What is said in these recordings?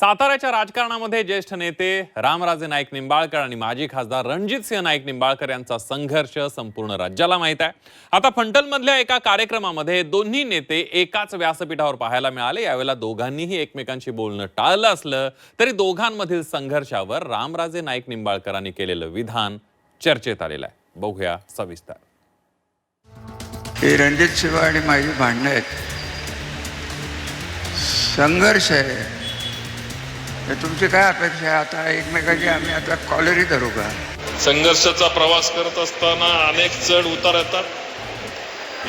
साताऱ्याच्या राजकारणामध्ये ज्येष्ठ नेते रामराजे नाईक निंबाळकर आणि माजी खासदार रणजित सिंह नाईक निंबाळकर यांचा संघर्ष संपूर्ण राज्याला माहीत आहे. आता फंटलमधल्या एका कार्यक्रमामध्ये दोन्ही नेते एकाच व्यासपीठावर पाहायला मिळाले. यावेळेला दोघांनीही एकमेकांशी बोलणं टाळलं असलं तरी दोघांमधील संघर्षावर रामराजे नाईक निंबाळकरांनी केलेलं विधान चर्चेत आलेलं आहे. बघूया सविस्तर. हे रणजित शिवा आणि माझी भांडणं आहेत. संघर्ष आहे. तर तुमची काय अपेक्षा आहे? आता एकमेकाची आम्ही आता कॉलरी धरू का? संघर्षाचा प्रवास करत असताना अनेक चढ उतार येतात.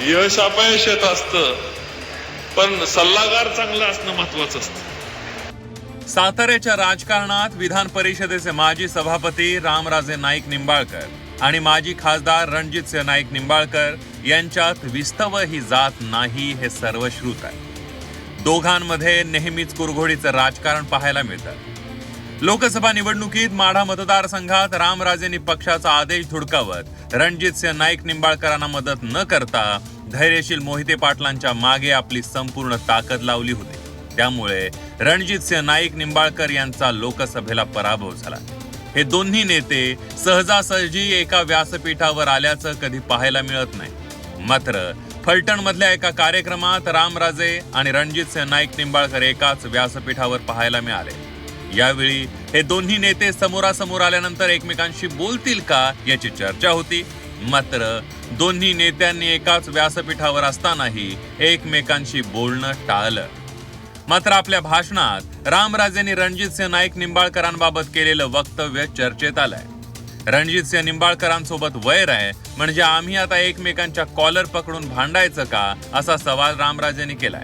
यश अपयश येत असतं पण सल्लागार चांगला असणं महत्वाचं असतं. साताऱ्याच्या राजकारणात विधान परिषदेचे माजी सभापती रामराजे नाईक निंबाळकर आणि माजी खासदार रणजितसिंह नाईक निंबाळकर यांच्यात विस्तव ही जात नाही हे सर्वश्रुत आहे. दोघांमध्ये नेहमीच कुरघोडीचं राजकारण पाहायला मिळतं. लोकसभा निवडणुकीत माढा मतदारसंघात रामराजेंनी पक्षाचा आदेश धुडकावत रणजितसिंह नाईक निंबाळकरांना मदत न करता धैर्यशील मोहिते पाटलांच्या मागे आपली संपूर्ण ताकद लावली होती. त्यामुळे रणजितसिंह नाईक निंबाळकर यांचा लोकसभेला पराभव झाला. हे दोन्ही नेते सहजासहजी एका व्यासपीठावर आल्याचं कधी पाहायला मिळत नाही. मात्र फलटण मधल्या एका कार्यक्रमात रामराजे आणि रणजित सिंह नाईक निंबाळकर एकाच व्यासपीठावर पाहायला मिळाले. यावेळी हे दोन्ही नेते समोरासमोर आल्यानंतर एकमेकांशी बोलतील का याची चर्चा होती. मात्र दोन्ही नेत्यांनी एकाच व्यासपीठावर असतानाही एकमेकांशी बोलणं टाळलं. मात्र आपल्या भाषणात रामराजेंनी रणजित सिंह नाईक निंबाळकरांबाबत केलेलं वक्तव्य चर्चेत आलंय. रणजितसिंह निंबाळकरांसोबत वैर आहे. म्हणजे आम्ही आता एकमेकांच्या कॉलर पकडून भांडायचं का? असा सवाल रामराजेंनी केलाय.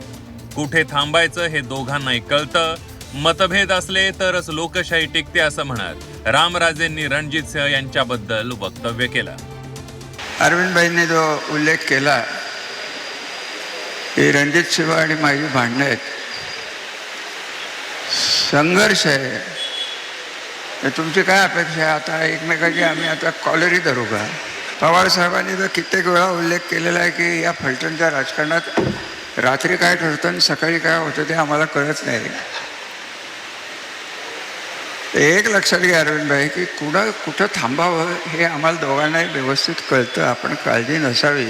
कुठे थांबायचं हे दोघांनाही कळतं. मतभेद असले तरच लोकशाही टिकते असं म्हणत रामराजेंनी रणजितसिंह यांच्याबद्दल वक्तव्य केलं. अरविंदभाईंनी जो उल्लेख केला की रणजित सिंह आणि माझी भांडणं आहेत. संघर्ष आहे. तर तुमची काय अपेक्षा आहे? आता एकमेकाची आम्ही आता कॉलरी धरू का? पवार साहेबांनी तर कित्येक वेळा उल्लेख केलेला आहे की या फलटणच्या राजकारणात रात्री काय ठरतं आणि सकाळी काय होतं ते आम्हाला कळत नाही. एक लक्षात घ्या अरविंदभाई की कुणा कुठं थांबावं हे आम्हाला दोघांनाही व्यवस्थित कळतं. आपण काळजी नसावी.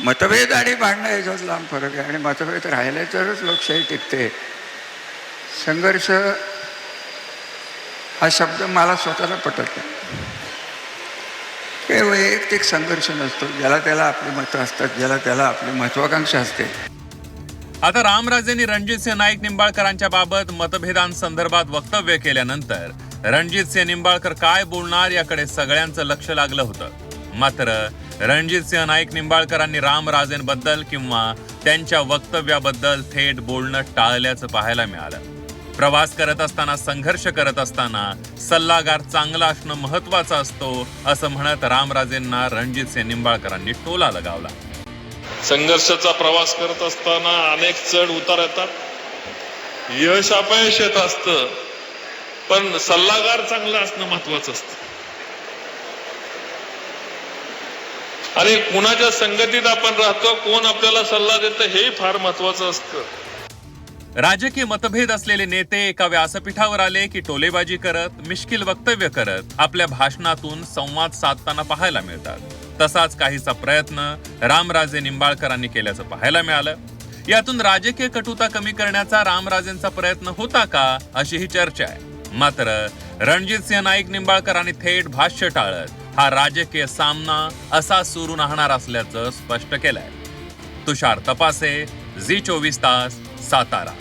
मतभेद आणि भांडणं याच्यात लांब फरक आहे. आणि मतभेद राहिले तरच लोकशाही टिकते. संघर्ष हा शब्द मला स्वतःला पटत नाही हे वैयक्तिक संघर्ष नसतो ज्याला त्याला आपली मतं असतात ज्याला त्याला आपली महत्वाकांक्षा असते. आता रामराजेंनी रणजितसिंह नाईक निंबाळकरांच्या बाबत मतभेदांसंदर्भात वक्तव्य केल्यानंतर रणजितसिंह निंबाळकर काय बोलणार याकडे सगळ्यांचं लक्ष लागलं होतं. मात्र रणजितसिंह नाईक निंबाळकरांनी रामराजेंबद्दल किंवा त्यांच्या वक्तव्याबद्दल थेट बोलणं टाळल्याचं पाहायला मिळालं. प्रवास करत असताना संघर्ष करत असताना सल्लागार चांगला असणं महत्वाचं असतो असं म्हणत रामराजेंना रणजितसिंह निंबाळकरांनी टोला लगावला. संघर्षाचा प्रवास करत असताना अनेक चढ उतार येतात. यश अपयश येत असत पण सल्लागार चांगला असणं महत्वाचं असत. आणि कुणाच्या संगतीत आपण राहतो कोण आपल्याला सल्ला देतं हेही फार महत्वाचं असतं. राजकीय मतभेद असलेले नेते एका व्यासपीठावर आले की टोलेबाजी करत मिश्किल वक्तव्य करत आपल्या भाषणातून संवाद साधताना पाहायला मिळतात. तसाच काहीसा प्रयत्न रामराजे निंबाळकरांनी केल्याचं पाहायला मिळालं. यातून राजकीय कटुता कमी करण्याचा रामराजेंचा प्रयत्न होता का अशी ही चर्चा आहे. मात्र रणजित सिंह नाईक निंबाळकरांनी थेट भाष्य टाळत हा राजकीय सामना असा सुरू राहणार असल्याचं स्पष्ट केलंय. तुषार तपासे झी चोवीस तास. सातारा